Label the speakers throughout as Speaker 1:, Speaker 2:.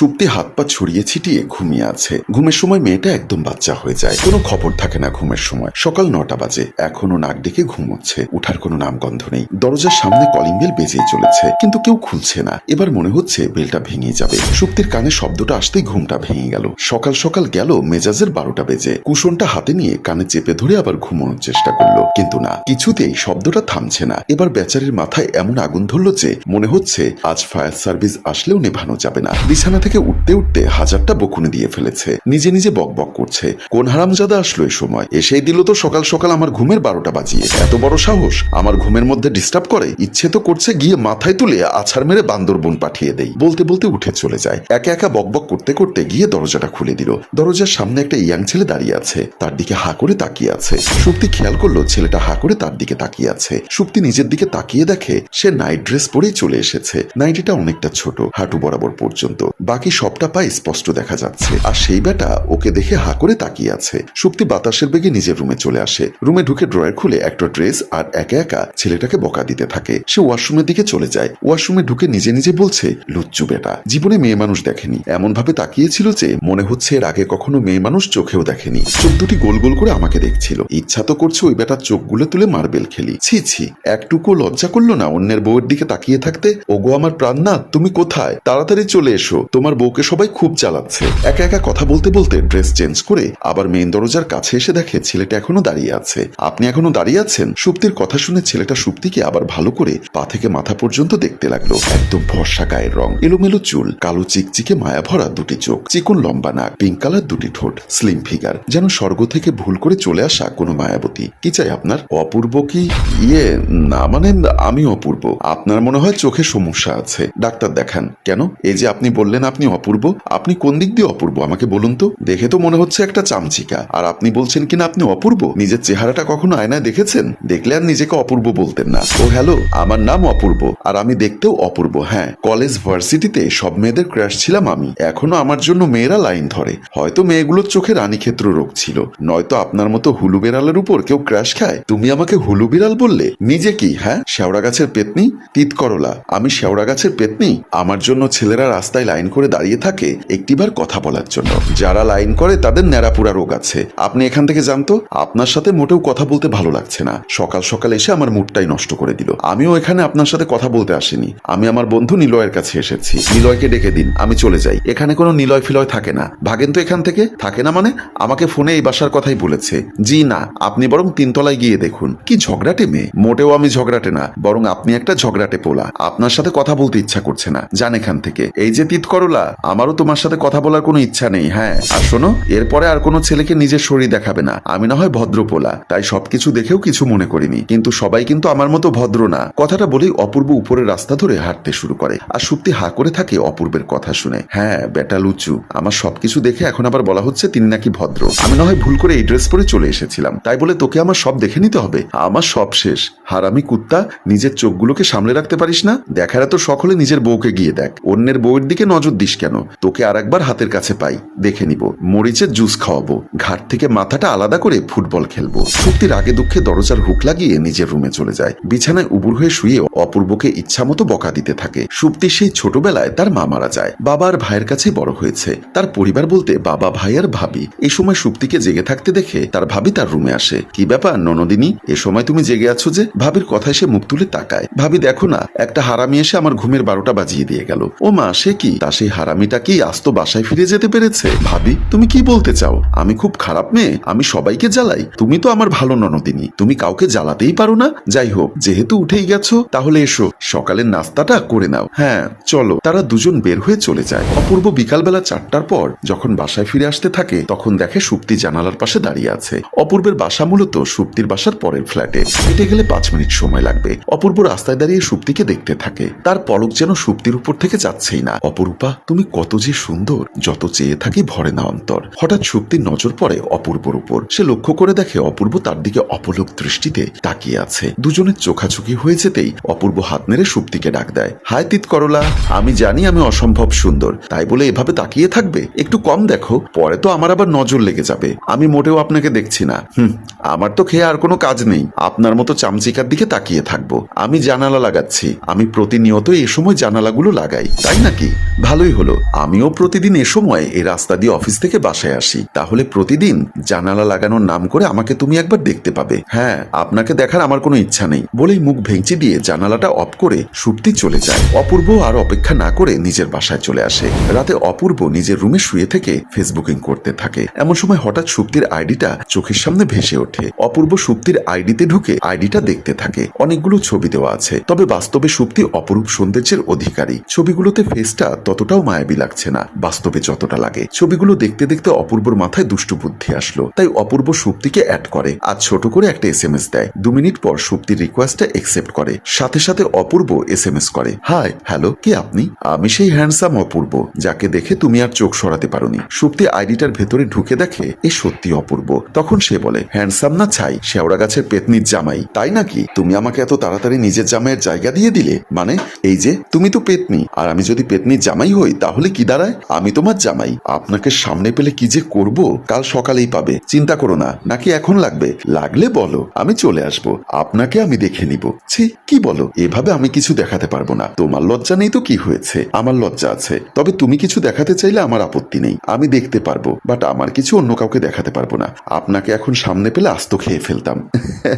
Speaker 1: সুপ্তি হাত পা ছড়িয়ে ছিটিয়ে ঘুমিয়ে আছে। ঘুমের সময় মেয়েটা একদম বাচ্চা হয়ে যায়। কোনো খবর থাকে না ঘুমের সময়। সকাল নটা বাজে। এখনও নাক ডেকে ঘুমোচ্ছে। উঠার কোনো নামগন্ধ নেই। দরজার সামনে কলিং বেল বেজেই চলেছে। কিন্তু কেউ খুলছে না। এবার মনে হচ্ছে বেলটা ভেঙে যাবে। সুপ্তির কানে শব্দটা আসতেই ঘুমটা ভেঙে গেল। সকাল সকাল গেল মেজাজের বারোটা বেজে। কুশনটা হাতে নিয়ে কানে চেপে ধরে আবার ঘুমানোর চেষ্টা করল। কিন্তু না, কিছুতেই শব্দটা থামছে না। এবার বেচারির মাথায় এমন আগুন ধরলো যে, মনে হচ্ছে আজ ফায়ার সার্ভিস আসলেও নেভানো যাবে না। বিছানা উঠতে উঠতে হাজারটা বকুনি দিয়ে ফেলেছে। নিজে নিজে বক বক করছে। কোন হারামজাদা আসলো এই সময়? এসেই দিল তো সকাল সকাল আমার ঘুমের বারোটা বাজিয়ে। এত বড় সাহস? আমার ঘুমের মধ্যে ডিস্টার্ব করে? ইচ্ছে তো করছে গিয়ে মাথায় তুলে আছাড় মেরে বান্দরবন পাঠিয়ে দেই। বলতে বলতে উঠে চলে যায়। একা একা বক বক করতে করতে গিয়ে দরজাটা খুলে দিল। দরজার সামনে একটা ইয়াং ছেলে দাঁড়িয়ে আছে। তার দিকে হা করে তাকিয়ে আছে। সুপ্তি খেয়াল করল ছেলেটা হা করে তার দিকে তাকিয়ে আছে। সুপ্তি নিজের দিকে তাকিয়ে দেখে সে নাইট ড্রেস পরেই চলে এসেছে। নাইটিটা অনেকটা ছোট, হাঁটু বরাবর পর্যন্ত। বাকি সবটা পায়ে স্পষ্ট দেখা যাচ্ছে। আর সেই বেটা ওকে দেখে হা করে তাকিয়ে আছে। সুপ্তি বাতাসের বেগে নিজের রুমে চলে আসে। রুমে ঢুকে ড্রয়ার খুলে একটা ড্রেস আর একা একা ছেলেটাকে বকা দিতে থাকে। সে ওয়াশরুমের দিকে চলে যায়। ওয়াশরুমে ঢুকে নিজে নিজে বলছে, লুচ্চু বেটা, জীবনে মেয়ে মানুষ দেখেনি। এমন ভাবে তাকিয়েছিল যে মনে হচ্ছে এর আগে কখনো মেয়ে মানুষ চোখেও দেখেনি। চোখ দুটি গোল গোল করে আমাকে দেখছিল। ইচ্ছা তো করছে ওই বেটার চোখগুলো তুলে মার্বেল খেলি। ছি ছি, একটুকু লজ্জা করল না অন্যের বউয়ের দিকে তাকিয়ে থাকতে? ওগো আমার প্রাণনাথ তুমি কোথায়? তাড়াতাড়ি চলে এসো। তোমার বউকে সবাই খুব জ্বালাচ্ছে। একা একা কথা বলতে বলতে ড্রেস চেঞ্জ করে আবার মেন দরজার কাছে এসে দেখে ছেলেটা এখনও দাঁড়িয়ে আছে। আপনি এখনও দাঁড়িয়ে আছেন? সুপ্তির কথা শুনে ছেলেটা সুপ্তিকে আবার ভালো করে পা থেকে মাথা পর্যন্ত দেখতে লাগল। একদম ফর্সা গায়ের রং, এলোমেলো চুল, কালো চিকচিকে মায়া ভরা দুটি চোখ, চিকন লম্বা নাক পিঙ্ক কালার দুটি ঠোঁট স্লিম ফিগার যেন স্বর্গ থেকে ভুল করে চলে আসা কোনো মায়াবতী। কি চাই আপনার? অপূর্ব কি? ইয়ে না মানে আমি অপূর্ব। আপনার মনে হয় চোখে সমস্যা আছে। ডাক্তার দেখান। কেন? এই যে আপনি বললেন আপনি অপূর্ব? আপনি কোন দিক দিয়ে অপূর্ব? আমাকে বলুন তো। দেখে তো মনে হচ্ছে একটা চামচিকা। আর আপনি বলছেন কিনা আপনি অপূর্ব? নিজের চেহারাটা কখনো আয়নায় দেখেছেন? দেখলে আর নিজেকে অপূর্ব বলতেন না। ও হ্যালো, আমার নাম অপূর্ব। আর আমি দেখতেও অপূর্ব হ্যাঁ। কলেজ ভার্সিটিতে সব মেয়েদের ক্র্যাশ ছিলাম আমি। এখনও আমার জন্য মেয়েরা লাইন ধরে। হয়তো মেয়েগুলোর চোখে রানীক্ষেত্র রোগ ছিল। নয়তো আপনার মতো হুলু বেড়ালের উপর কেউ ক্র্যাশ খায়? তুমি আমাকে হুলু বিড়াল বললে? নিজে কি হ্যাঁ? শেওড়া গাছের পেতনি? তিত করলা আমি শেওড়া গাছের পেতনি? আমার জন্য ছেলেরা রাস্তায় লাইন করে দাঁড়িয়ে থাকে একটিবার কথা বলার জন্য। যারা লাইন করে তাদের ন্যাড়াপুরা রোগ আছে। আপনি এখান থেকে জানতো, আপনার সাথে মোটেও কথা বলতে ভালো লাগছে না। সকাল সকাল এসে আমার মুডটাই নষ্ট করে দিল। আমিও এখানে আপনার সাথে কথা বলতে আসিনি। আমি আমার বন্ধু নিলয়ের কাছে এসেছি। নিলয়কে ডেকে দিন, আমি চলে যাই। এখানে কোনো নিলয় ফিলয় থাকে না। ভাগেন তো এখান থেকে? থাকে না মানে? আমাকে ফোনে এই বাসার কথাই বলেছে। জি না, আপনি বরং তিনতলায় গিয়ে দেখুন। কি ঝগড়াটে মেয়ে? মোটেও আমি ঝগড়াটে না, বরং আপনি একটা ঝগড়াটে পোলা। আপনার সাথে কথা বলতে ইচ্ছা করছে না। যান এখান থেকে। এই যে তিত করলা আমারও তোমার সাথে কথা বলার কোনো ইচ্ছা নেই হ্যাঁ। আর শোনো, এরপরে আর কোনো ছেলেকে নিজের শরীর দেখাবে না। আমি না হয় ভদ্র পোলা তাই সবকিছু দেখেও কিছু মনে করিনি। কিন্তু সবাই কিন্তু আমার মতো ভদ্র না। কথাটা বলেই অপূর্ব উপরের রাস্তা ধরে হাঁটতে শুরু করে। আর সুপ্তি হা করে থাকে অপূর্বের কথা শুনে। হ্যাঁ বেটা লুচু, আমার সবকিছু দেখে এখন আবার বলা হচ্ছে তিনি নাকি ভদ্র। আমি না হয় ভুল করে এই ড্রেস পরে চলে এসেছিলাম। তাই বলে তোকে আমার সব দেখে নিতে হবে। আমার সব শেষ। হারামি কুত্তা, নিজের চোখগুলোকে সামলে রাখতে পারিস না? দেখার এত সকলে নিজের বউকে গিয়ে দেখ। অন্যের বউয়ের দিকে নজর দিস কেন? তোকে আর একবার হাতের কাছে পাই। দেখে নিব। মরিচের জুস খাওয়াবো। ঘাট থেকে মাথাটা আলাদা করে ফুটবল খেলব। শক্তির আগে দুঃখে দরজার হুক লাগিয়ে নিজের রুমে চলে যায়। বিছানায় উবুর হয়ে শুয়ে অপূর্বকে ইচ্ছা মতো বকা দিতে থাকে। সুপ্তি সেই ছোটবেলায় তার মা মারা যায়। বাবা আর ভাইয়ের কাছে বড় হয়েছে। তার পরিবার বলতে বাবা, ভাই আর ভাবি। এই সময় সুপ্তিকে জেগে থাকতে দেখে তার ভাবি তার রুমে আসে। কি ব্যাপার ননদিনী? এ সময় তুমি জেগে আছো যে? ভাবির কথায় সে মুখ তুলে তাকায়। ভাবি, দেখো না, একটা হারামি এসে আমার ঘুমের বারোটা বাজিয়ে দিয়ে গেল। ও মা, সে কি? তা সেই হারামিটা কি আস্ত বাসায় ফিরে যেতে পেরেছে? ভাবি, তুমি কি বলতে চাও? আমি খুব খারাপ মেয়ে, আমি সবাইকে জ্বালাই। তুমি তো আমার ভালো ননদিনী। তুমি কাউকে জ্বালাতেই পারো না। যাই হোক, যেহেতু উঠেই গেছো, তাহলে এসো। সকালের নাস্তাটা করে নাও। হ্যাঁ চলো। তারা দুজন বের হয়ে চলে যায়। অপূর্ব বিকালবেলা চারটার পর, যখন বাসায় ফিরে আসতে থাকে, তখন দেখে সুপ্তি জানালার পাশে দাঁড়িয়ে আছে। অপূর্বের বাসা মূলত সুপ্তির বাসার পরের ফ্ল্যাটে। হেঁটে গেলে পাঁচ মিনিট সময় লাগবে। অপূর্ব রাস্তায় দাঁড়িয়ে সুপ্তিকে দেখতে থাকে। তার পলক যেন সুপ্তির উপর থেকে যাচ্ছেই না। অপরূপা তুমি কত যে সুন্দর, যত চেয়ে থাকি ভরে না অন্তর। হঠাৎ সুপ্তির নজর পড়ে অপূর্বর উপর। সে লক্ষ্য করে দেখে অপূর্ব তার দিকে অপলক দৃষ্টিতে তাকিয়ে আছে। দুজনের চোখাচোখি হয়ে যেতেই অপূর্ব হাত নেড়ে সুপ্তিকে ডাক দেয়, হায় তিত করলা আমি জানি আমি অসম্ভব সুন্দর। তাই বলে এভাবে তাকিয়ে থাকবে? একটু কম দেখো, পরে তো আমার আবার নজর লেগে যাবে। আমি মোটেও আপনাকে দেখছি না। হুম, আমার তো খেয়ে আর কোনো কাজ নেই। আপনার মতো চামচিকার দিকে তাকিয়ে থাকব। আমি জানালা লাগাচ্ছি। আমি প্রতিনিয়ত এই সময় জানালাগুলো লাগাই। তাই নাকি? ভালোই ভালোই হলো, আমিও প্রতিদিন এ সময় এই রাস্তা দিয়ে অফিস থেকে বাসায় আসি। তাহলে প্রতিদিন জানালা লাগানোর নাম করে আমাকে তুমি একবার দেখতে পাবে। হ্যাঁ আপনাকে দেখার আমার কোনো ইচ্ছা নেই। বলেই মুখ ভেঙচি দিয়ে জানালাটা অফ করে সুপ্তি চলে যায়। অপূর্ব আর অপেক্ষা না করে নিজের বাসায় চলে আসে। রাতে অপূর্ব নিজের রুমে শুয়ে থেকে ফেসবুকিং করতে থাকে। এমন সময় হঠাৎ সুপ্তির আইডিটা চোখের সামনে ভেসে ওঠে। অপূর্ব সুপ্তির আইডিতে ঢুকে আইডিটা দেখতে থাকে। অনেকগুলো ছবি দেওয়া আছে। তবে বাস্তবে সুপ্তি অপরূপ সৌন্দর্যের অধিকারী। ছবিগুলোতে ফেসটা ততটাও মায়াবী লাগছে না, বাস্তবে যতটা লাগে। ছবিগুলো দেখতে দেখতে অপূর্বর মাথায় দুষ্টু বুদ্ধি আসলো, তাই অপূর্ব সুপ্তিকে অ্যাড করে, আর ছোট করে একটা এস এম এস দেয়। দু মিনিট পর সুপ্তির রিকোয়েস্টটা একসেপ্ট করে, সাথে সাথে অপূর্ব এস এম এস করে হাই হ্যালো কে আপনি? আমি সেই হ্যান্ডসাম অপূর্ব, যাকে দেখে তুমি আর চোখ সরাতে পারোনি। সুপ্তি আইডিটার ভেতরে ঢুকে দেখে, এ সত্যি অপূর্ব। তখন সে বলে হ্যান্ডসাম না ছাই, শেওড়া গাছের পেতনির জামাই, তাই নাকি? তুমি আমাকে এত তাড়াতাড়ি নিজের জামাইয়ের জায়গা দিয়ে দিলে? মানে এই যে, তুমি তো পেতনি, আর আমি যদি পেতনির জামাই হই, তাহলে কি দাঁড়ায়? আমি তোমার জামাই। আপনাকে সামনে পেলে কি যে করব, কাল সকালেই পাবে। চিন্তা করো না, নাকি এখন লাগবে? লাগলে বলো, আমি চলে আসব। আপনাকে আমি দেখে নিব। ছি, কি বলো? এভাবে আমি কিছু দেখাতে পারব না। তোমার লজ্জা নেই তো কি হয়েছে? আমার লজ্জা আছে। তবে তুমি কিছু দেখাতে চাইলে আমার আপত্তি নেই। আমি দেখতে পারব বাট আমার কিছু অন্য কাউকে দেখাতে পারব না। আপনাকে এখন সামনে পেলে আস্ত খেয়ে ফেলতাম।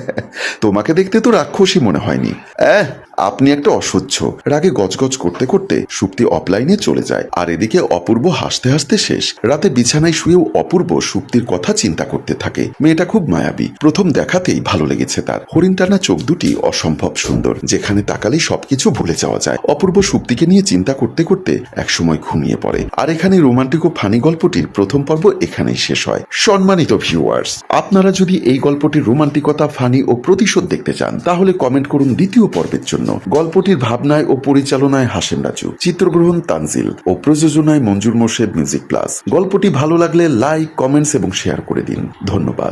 Speaker 1: তোমাকে দেখতে তো রাক্ষসী মনে হয়নি। আপনি একটা অসহ্য। রাগে গজগজ করতে করতে সুপ্তি অফলাইনে চলে যায়। আর এদিকে অপূর্ব হাসতে হাসতে শেষ। রাতে বিছানায় শুয়েও অপূর্ব সুপ্তির কথা চিন্তা করতে থাকে। মেয়েটা খুব মায়াবী। প্রথম দেখাতেই ভালো লেগেছে তার। হরিণ টানা চোখ দুটি অসম্ভব সুন্দর, যেখানে তাকালেই সবকিছু ভুলে যাওয়া যায়। অপূর্ব সুপ্তিকে নিয়ে চিন্তা করতে করতে একসময় ঘুমিয়ে পড়ে। আর এখানে রোমান্টিক ও ফানি গল্পটির প্রথম পর্ব এখানেই শেষ হয়। সম্মানিত ভিউয়ার্স, আপনারা যদি এই গল্পটির রোমান্টিকতা, ফানি ও প্রতিশোধ দেখতে চান, তাহলে কমেন্ট করুন দ্বিতীয় পর্বের জন্য। গল্পটির ভাবনায় ও পরিচালনায় হাসেম রাজু। চিত্রগ্রহণ তানজিল ও প্রযোজনায় মঞ্জুর মোর্শেদ মিউজিক প্লাস। গল্পটি ভালো লাগলে লাইক, কমেন্টস এবং শেয়ার করে দিন। ধন্যবাদ।